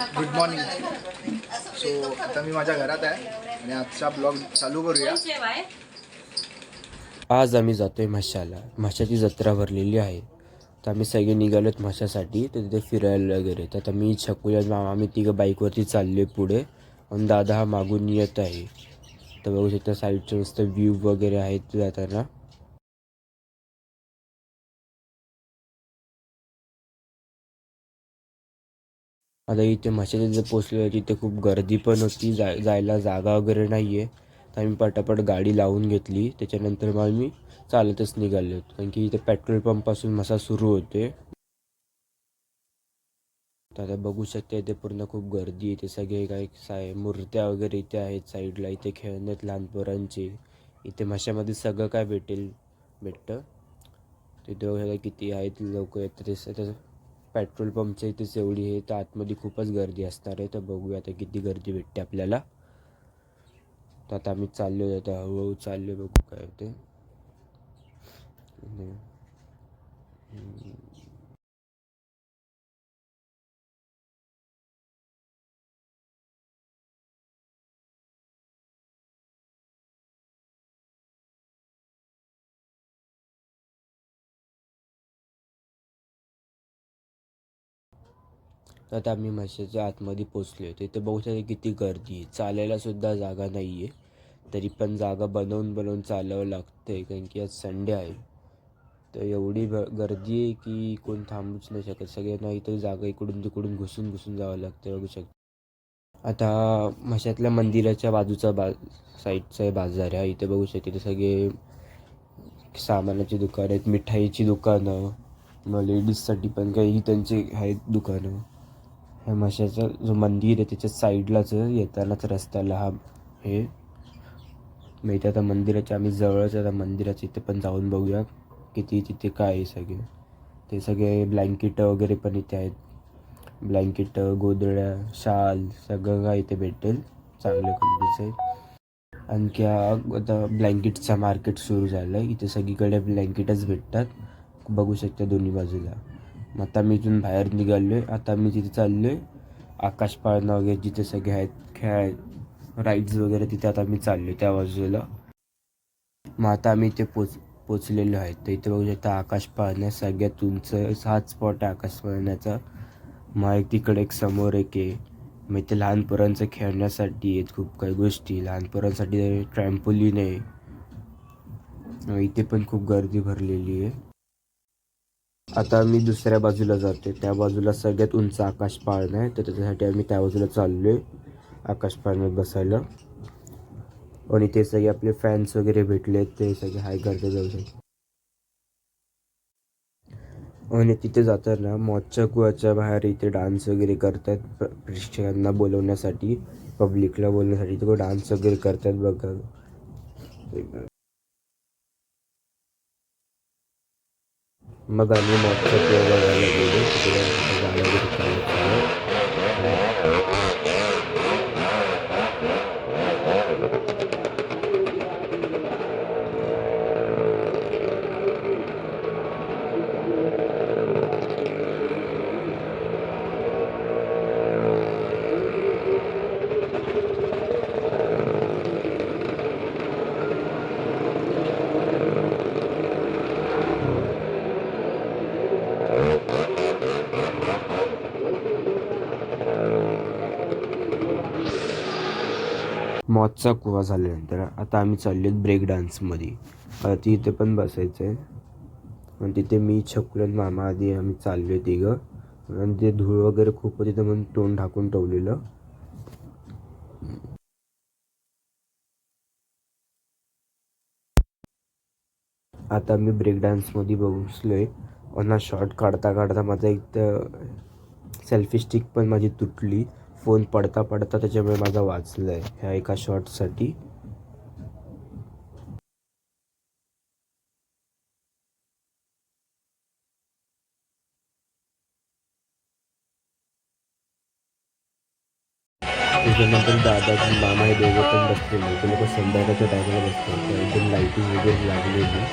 Good morning so आता मी माझ्या घरात आहे. आणि आजचा ब्लॉग चालू करूया. आज आम्ही जातोय म्हशाला म्हशाची जत्रा भरलेली आहे. तर आम्ही सगळे निघालोत म्हशासाठी तर तिथे फिरायला वगैरे. तर आता मी छकुल्या मामा आम्ही तिघं बाईकवरती चालले पुढे. आणि दादा हा मागून येत आहे. तर बघू शकता साईडचे मस्त व्ह्यू वगैरे आहेत जाताना. आता इथे म्हशाचे जे पोचलो तिथे खूप गर्दी पण होती जाय जायला जागा वगैरे नाही आहे तर आम्ही पटापट गाडी लावून घेतली. त्याच्यानंतर मग आम्ही चालतच निघालो. कारण की इथे पेट्रोल पंपपासून मसा सुरू होते तर आता बघू शकते इथे पूर्ण खूप गर्दी इथे सगळे काही साय मूर्त्या वगैरे इथे आहेत साईडला. इथे खेळण्यात लहान पोरांचे. इथे माशामध्ये सगळं काय भेटेल? भेटतं? तिथे बघा किती आहेत लोक. येतात ते पेट्रोल पंपच्या इथे एवढी आहे तर आतमध्ये खूपच गर्दी असणार आहे. तर बघूया आता किती गर्दी भेटते आपल्याला. तर आता आम्ही चाललो आता हळूहळू चाललो बघू काय होते तर आता आम्ही म्हशीच्या आतमध्ये पोचलो आहे तिथे बघू शकता किती गर्दी आहे. चालायलासुद्धा जागा नाही आहे तरी पण जागा बनवून बनवून चालावं लागतं आहे कारण की आज संडे आहे. तर एवढी गर्दी आहे की कोण थांबूच नाही शकत. सगळ्यांना इथं जागा इकडून तिकडून घुसून घुसून जावं लागतं बघू शकतो. आता म्हशातल्या मंदिराच्या बाजूचा बा साईडचा आहे बाजार आहे. इथे बघू शकते इथे सगळे सामानाची दुकानं आहेत. मिठाईची दुकानं. मग लेडीजसाठी पण काही त्यांची आहेत दुकानं. ह्या म्हशाचा जो मंदिर आहे त्याच्या साईडलाच येतानाच रस्त्याला हा हे मग इथे आता मंदिराच्या आम्ही जवळच आता मंदिराच्या इथे पण जाऊन बघूया किती तिथे काय आहे सगळे. ते सगळे ब्लँकेट वगैरे पण इथे आहेत. ब्लँकेट गोदड्या शाल सगळं काय इथे भेटेल. चांगल्या क्वालिटीचं आणखी आता ब्लँकेटचा मार्केट सुरू झालं आहे इथे सगळीकडे ब्लँकेटच भेटतात. बघू शकता दोन्ही बाजूला. मग आता मी इथून बाहेर निघालो आहे आता मी तिथे चाललो आहे आकाश पाळणा वगैरे जिथे सगळे आहेत खेळ राईड्स वगैरे तिथे आता मी चाललो आहे त्या बाजूला. मग आता आम्ही इथे पोच पोचलेलो आहे. तर इथे बघू शकता आकाश पाळण्या सगळ्यात उंच हाच स्पॉट आहे आकाश पाळण्याचा. मग एक तिकडे एक समोर एक आहे. मग इथे लहान पोरांचं खेळण्यासाठी आहेत खूप काही गोष्टी. लहान पोरांसाठी ट्रॅम्पोलिन आहे. मग इथे पण खूप गर्दी भरलेली आहे. आता मी दुसऱ्या बाजूला जाते. त्या बाजूला सगळ्यात उंच आकाश पाळणं आहे. तर त्याच्यासाठी आम्ही त्या बाजूला चाललोय. आकाश पाळण्यात बसायला. आणि ते सगळे आपले फॅन्स वगैरे भेटले ते सगळे हाय करते जाऊ शकते आणि तिथे जाताना मॉजच्या कुवाच्या बाहेर इथे डान्स वगैरे करतात. प्रेक्षकांना बोलवण्यासाठी पब्लिकला बोलवण्यासाठी. ते डान्स वगैरे करतात बघा. मग आम्ही मॉजच्या बघायला गेलो. तिकडे आमच्या वगैरे मॉजचा कुवा झाल्यानंतर आता आम्ही चाललो ब्रेक डान्समध्ये ती तिथे पण बसायचं आहे आणि तिथे मी छकुलन मामा आधी आम्ही चाललो आहे तिघं. आणि ते धूळ वगैरे खूप होती तर म्हणून तोंड ढाकून ठेवलेलं. आता मी ब्रेक डान्समध्ये बसलो आहे आणि शॉर्ट काढता काढता माझा एक तर सेल्फी स्टिक पण माझी तुटली. फोन पडता पडता त्याच्यामुळे माझा वाचला आहे ह्या एका शॉटसाठी. त्याच्यानंतर दादा मामा हे दोघं पण बसलेले ते लोक संध्याकाळच्या टायमाला बसतात. एकदम लाईटिंग वगैरे लागलेली.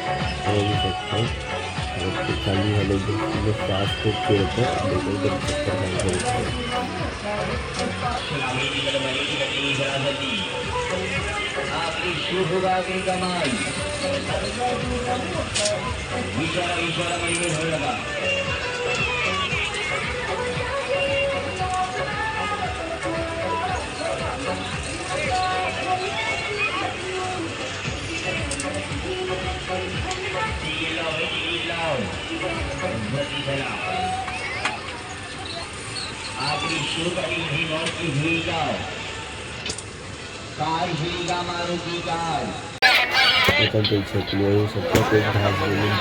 बघू शकतो तर ते चालू झालं एकदम म्हणजे श्वास खूप फिरतं डोकं एकदम चक्कर मारतं. आपली शूट आणि ही नोटची भुई गाव काय भुई गा मारुती काय एखादी चकली आहे सतत एक घास बोलून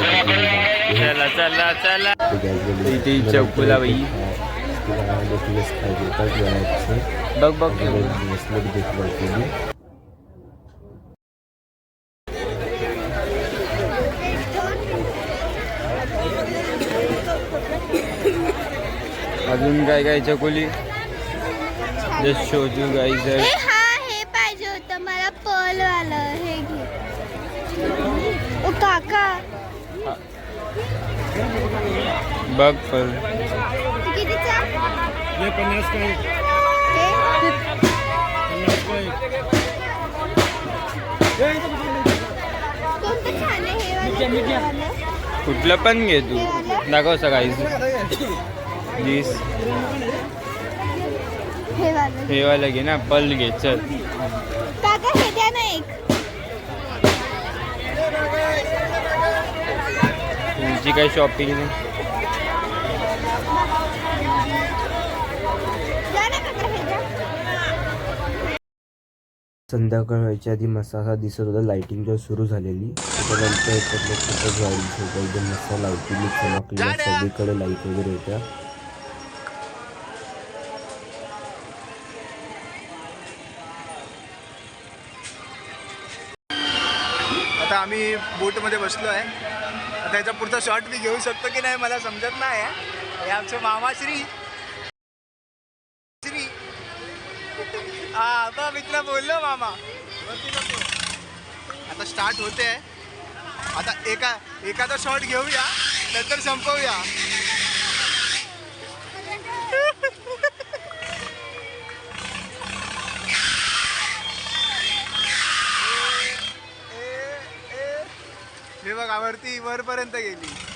चला चला चला इथे ही इथे चौकुला बाई. प्लस खायचे एकाच वेळाचे बघ बघ अजून काय काय चकोली? जस्ट शो यू गाईज हे हा हे पाहिजे होतं. मला पर्ल वालं हे घे. ओ काका. बघ पण कितीचा ये पन्नास का एक कोणतं छान आहे हे वालं? वालं कुठलं पण घे तू. दाखव सकाळीच प्लीज हे वालं हे वाला घे ना पल घे चल. काका हे द्या ना एक. तुमची काय शॉपिंग नाही? हे संध्याकाळ व्हायच्या आधी मसाला दिसत होता. लाईटिंग जेव्हा सुरू झालेली त्याच्यानंतर एकदम मस्त लाईटिंग सगळीकडे लाइट वगैरे होत्या. आता आम्ही बोटमध्ये बसलो आहे. आता याचा पुढचा शॉट मी घेऊ शकतो की नाही मला समजत नाही आहे. हे आमचे मामाश्री श्री. हा आता मित्र बोललो मामा. आता स्टार्ट होते. आहे आता एका एखादा शॉट घेऊया नंतर संपवूया. हे बघा वरती वरपर्यंत गेली.